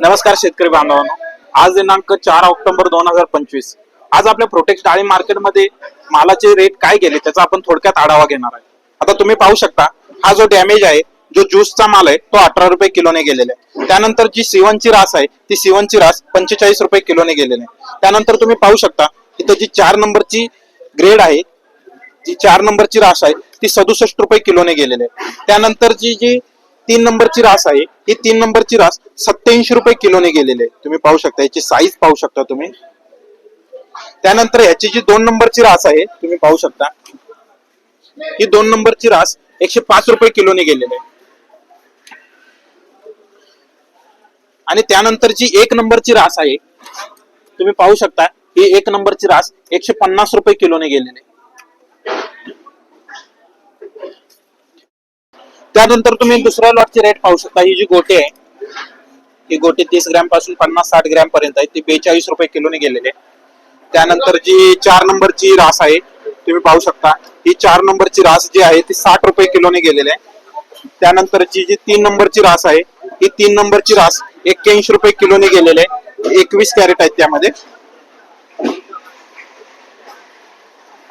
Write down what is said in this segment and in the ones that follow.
नमस्कार शेतकरी बांधवांनो. आज दिनांक चार ऑक्टोबर दोन हजार पंचवीस. आज आपल्या प्रोटेक्ट डाळी मार्केटमध्ये मालाचे रेट काय गेले त्याचा आपण थोडक्यात आढावा घेणार आहे. आता तुम्ही पाहू शकता हा जो डॅमेज आहे जो ज्यूसचा माल आहे तो अठरा रुपये किलोने गेलेला आहे. त्यानंतर जी सिवनची रास आहे ती सिवनची रास पंचेचाळीस रुपये किलोने गेलेली आहे. त्यानंतर तुम्ही पाहू शकता इथं जी चार नंबरची ग्रेड आहे जी चार नंबरची रास आहे ती सदुसष्ट रुपये किलोने गेलेली आहे. त्यानंतर जी जी तीन नंबरची रास आहे. ही तीन नंबरची रास सत्याऐंशी रुपये किलोने गेलेली आहे. तुम्ही पाहू शकता याची साईज पाहू शकता तुम्ही. त्यानंतर ह्याची जी दोन नंबरची रास आहे तुम्ही पाहू शकता. ही दोन नंबरची रास एकशे पाच रुपये किलोने गेलेली आहे. आणि त्यानंतर जी एक नंबरची रास आहे तुम्ही पाहू शकता ही एक नंबरची रास एकशे पन्नास रुपये किलोने गेलेली आहे. त्यानंतर तुम्ही दुसऱ्या लॉटची रेट पाहू शकता. ही जी गोटी आहे ही गोटी तीस ग्रॅमपासून पन्नास साठ ग्रॅम पर्यंत आहे. ती बेचाळीस रुपये किलोने गेलेली आहे. त्यानंतर जी चार नंबरची रास आहे तुम्ही पाहू शकता. ही चार नंबरची रास जी आहे ती साठ रुपये किलोने गेलेली आहे. त्यानंतरची जी तीन नंबरची रास आहे ही तीन नंबरची रास एक्क्याऐंशी रुपये किलोने गेलेली आहे. एकवीस कॅरेट आहेत त्यामध्ये.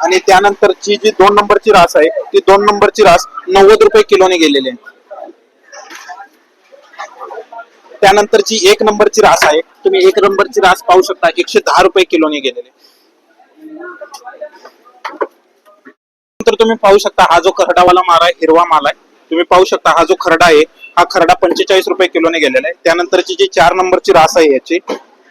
आणि त्यानंतरची जी दोन नंबरची रास आहे ती दोन नंबरची रास नव्वद रुपये किलोने गेलेली आहे. त्यानंतरची एक नंबरची रास आहे तुम्ही एक नंबरची रास पाहू शकता एकशे दहा रुपये किलोने गेलेले नंतर तुम्ही पाहू शकता हा जो खरडावाला माल आहे हिरवा माल आहे. तुम्ही पाहू शकता हा जो खरडा आहे हा खरडा पंचेचाळीस रुपये किलोने गेलेला आहे. त्यानंतरची जी चार नंबरची रास आहे याची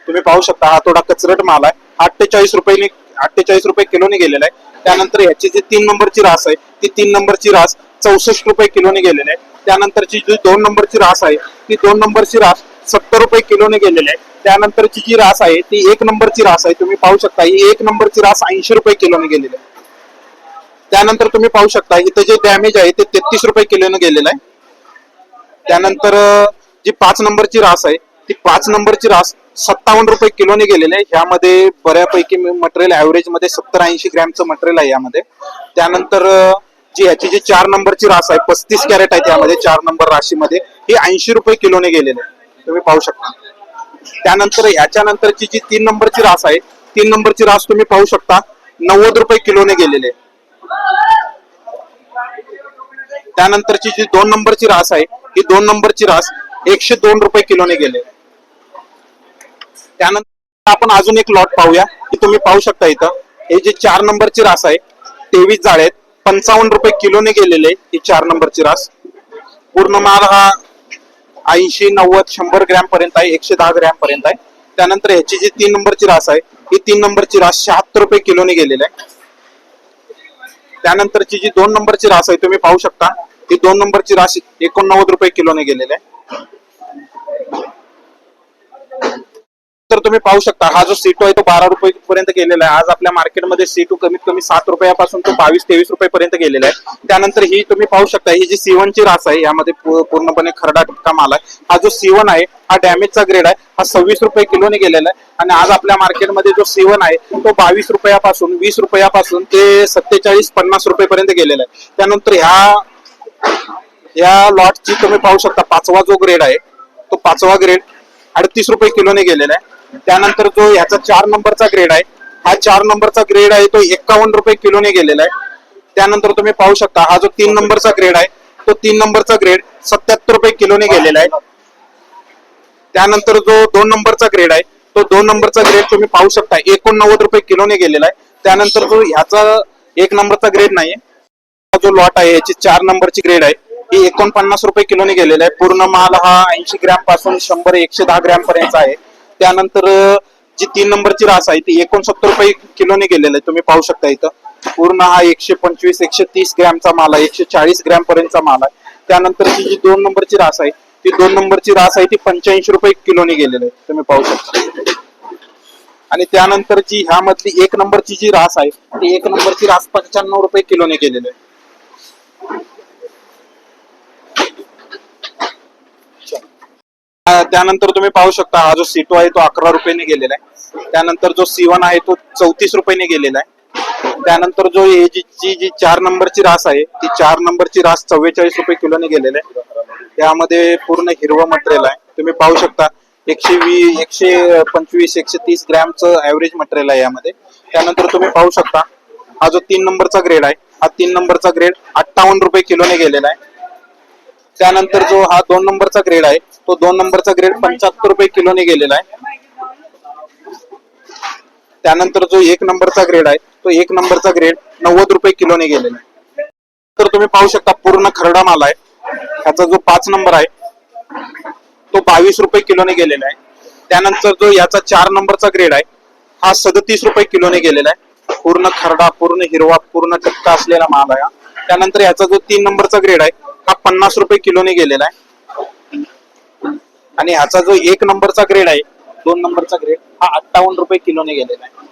तुम्ही पाहू शकता हा थोडा कचरट माल आहे. अठ्ठेचाळीस रुपये अठ्ठेचाळीस रुपये किलोने गेलेला आहे. त्यानंतर ह्याची जी तीन नंबरची रास आहे ती तीन नंबरची रास चौसष्ट रुपये किलोने गेलेली आहे. त्यानंतरची जी दोन नंबरची रास आहे ती दोन नंबरची रास सत्तर रुपये किलोने गेलेली आहे. त्यानंतरची जी रास आहे ती एक नंबरची रास आहे. तुम्ही पाहू शकता ही एक नंबरची रास ऐंशी रुपये किलोने गेलेली आहे. त्यानंतर तुम्ही पाहू शकता इथे जे डॅमेज आहे ते तेहतीस रुपये किलोने गेलेलं आहे. त्यानंतर जी पाच नंबरची रास आहे ती पाच नंबरची रास सत्तावन्न रुपये किलोने गेलेले आहे. ह्यामध्ये बऱ्यापैकी मटेरियल ऍव्हरेजमध्ये सत्तर ऐंशी ग्रॅमचं मटेरियल आहे यामध्ये. त्यानंतर जी ह्याची जी चार नंबरची रास आहे पस्तीस कॅरेट आहे त्यामध्ये चार नंबर राशीमध्ये ही ऐंशी रुपये किलोने गेलेली आहे. तुम्ही पाहू शकता. त्यानंतर ह्याच्या नंतरची जी तीन नंबरची रास आहे तीन नंबरची रास तुम्ही पाहू शकता. नव्वद रुपये किलोने गेलेले त्यानंतरची जी दोन नंबरची रास आहे ही दोन नंबरची रास एकशे दोन रुपये किलोने गेले त्यानंतर आपण अजून एक लॉट पाहूया की तुम्ही पाहू शकता इथं. हे जे चार नंबरची रास आहे तेवीस जाळे आहेत पंचावन्न रुपये किलोने गेलेले ही चार नंबरची रास. पूर्ण माल हा ऐंशी नव्वद शंभर ग्रॅम पर्यंत आहे एकशे दहा ग्रॅम पर्यंत आहे. त्यानंतर ह्याची जी तीन नंबरची रास आहे ही तीन नंबरची रास शहात्तर रुपये किलोने गेलेली आहे. त्यानंतरची जी दोन नंबरची रास आहे तुम्ही पाहू शकता ही दोन नंबरची रास एकोणनव्वद रुपये किलोने गेलेली आहे. तर तुम्ही पाहू शकता हा जो सीटू आहे तो बारा रुपये पर्यंत गेलेला आहे. आज आपल्या मार्केटमध्ये सीटू कमीत कमी सात रुपयापासून तो बावीस तेवीस रुपये पर्यंत गेलेला आहे. त्यानंतर ही तुम्ही पाहू शकता ही जी सीवनची रास आहे यामध्ये पूर्णपणे खरडा टिपका माल आहे. हा जो सीवन आहे हा डॅमेजचा ग्रेड आहे. हा सव्वीस रुपये किलोने गेलेला आहे. आणि आज आपल्या मार्केटमध्ये जो सीवन आहे तो बावीस रुपयापासून वीस रुपयापासून ते सत्तेचाळीस पन्नास रुपये पर्यंत गेलेला आहे. त्यानंतर ह्या या लॉटची तुम्ही पाहू शकता पाचवा जो ग्रेड आहे तो पाचवा ग्रेड अडतीस रुपये किलोने गेलेला आहे. त्यानंतर जो ह्याचा चार नंबरचा ग्रेड आहे हा चार नंबरचा ग्रेड आहे तो एक्कावन्न रुपये किलोने गेलेला आहे. त्यानंतर तुम्ही पाहू शकता हा जो तीन नंबरचा ग्रेड आहे तो तीन नंबरचा ग्रेड सत्याहत्तर रुपये किलोने गेलेला आहे. त्यानंतर जो दोन नंबरचा ग्रेड आहे तो दोन नंबरचा ग्रेड तुम्ही पाहू शकता एकोणनव्वद रुपये किलोने गेलेला आहे. त्यानंतर जो ह्याचा एक नंबरचा ग्रेड नाहीये हा जो लॉट आहे याची चार नंबरची ग्रेड आहे ही एकोणपन्नास रुपये किलोने गेलेला आहे. पूर्ण माल हा ऐंशी ग्रॅमपासून शंभर एकशे दहा ग्रॅम पर्यंत आहे. त्यानंतर जी तीन नंबरची रास आहे ती एकोणसत्तर रुपये किलोने गेलेला आहे. तुम्ही पाहू शकता इथं. पूर्ण हा एकशे पंचवीस एकशे तीस ग्रॅमचा माल आहे. एकशे चाळीस ग्रॅम पर्यंतचा माल आहे. त्यानंतरची जी दोन नंबरची रास आहे ती दोन नंबरची रास आहे ती पंच्याऐंशी रुपये किलोने गेलेली आहे. तुम्ही पाहू शकता. आणि त्यानंतर जी ह्यामधली एक नंबरची जी रास आहे ती एक नंबरची रास पंच्याण्णव रुपये किलोने गेलेली आहे. त्यानंतर तुम्ही पाहू शकता हा जो सीटो आहे तो अकरा रुपयाने गेलेला आहे. त्यानंतर जो सीवन आहे तो चौतीस रुपयाने गेलेला आहे. त्यानंतर जो हे जी जी जी चार नंबरची रास आहे ती चार नंबरची रास चव्वेचाळीस रुपये किलोने गेलेली आहे. त्यामध्ये पूर्ण हिरवं मटेरियल आहे. तुम्ही पाहू शकता एकशे वी एकशे पंचवीस एकशे तीस ग्रॅमचं ऍव्हरेज मटेरियल आहे यामध्ये. त्यानंतर तुम्ही पाहू शकता हा जो तीन नंबरचा ग्रेड आहे हा तीन नंबरचा ग्रेड अठ्ठावन्न रुपये किलोने गेलेला आहे. त्यानंतर जो हा दोन नंबरचा ग्रेड आहे तो दोन नंबरचा ग्रेड पंच्याहत्तर रुपये किलोने गेलेला आहे. त्यानंतर जो एक नंबरचा ग्रेड आहे तो एक नंबरचा ग्रेड नव्वद रुपये किलोने गेलेला आहे. तर तुम्ही पाहू शकता पूर्ण खरडा माल आहे. ह्याचा जो पाच नंबर आहे तो बावीस रुपये किलोने गेलेला आहे. त्यानंतर जो याचा चार नंबरचा ग्रेड आहे हा सदतीस रुपये किलोने गेलेला आहे. पूर्ण खरडा पूर्ण हिरवा पूर्ण टक्का असलेला माल आहे त्यानंतर याचा जो तीन नंबरचा ग्रेड आहे हा पन्नास रुपये किलोने गेलेला आहे. आणि ह्याचा जो एक नंबरचा ग्रेड आहे दोन नंबरचा ग्रेड हा अठ्ठावन्न रुपये किलोने गेलेला आहे.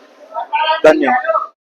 धन्यवाद.